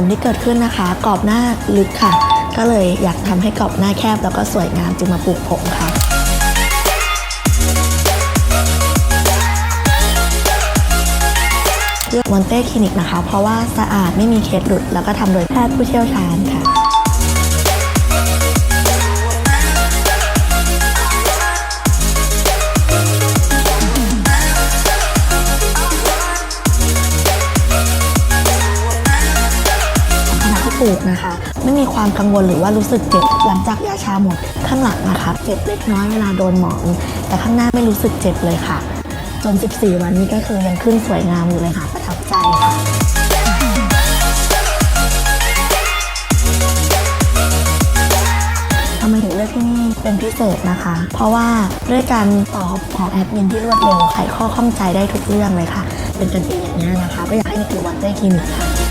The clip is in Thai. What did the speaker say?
ผมที่เกิดขึ้นนะคะ กรอบหน้าลึกค่ะ ก็เลยอยากทำให้กรอบหน้าแคบแล้วก็สวยงามจึงมาปลูกผมค่ะเลือกมอนเต้คลินิกนะคะ เพราะว่าสะอาดไม่มีเคสหลุด แล้วก็ทำโดยแพทย์ผู้เชี่ยวชาญค่ะ ถูกนะคะ ไม่มีความกังวลหรือว่ารู้สึกเจ็บหลังจากยาชาหมดข้างหลังนะคะเจ็บเล็กน้อยเวลาโดนหมอนแต่ข้างหน้าไม่รู้สึกเจ็บเลยค่ะ จน 14 วันนี้ก็คือยังขึ้นสวยงามอยู่เลยค่ะประทับใจค่ะทำไมถึงเลือกที่นี่เป็นพิเศษนะคะ เพราะว่าด้วยการตอบของแอดมินที่รวดเร็วไขข้อข้องใจได้ทุกเรื่องเลยค่ะ เป็นกันเองอย่างนี้นะคะ ก็อยากให้นึกถึงวันเต้คลินิกค่ะ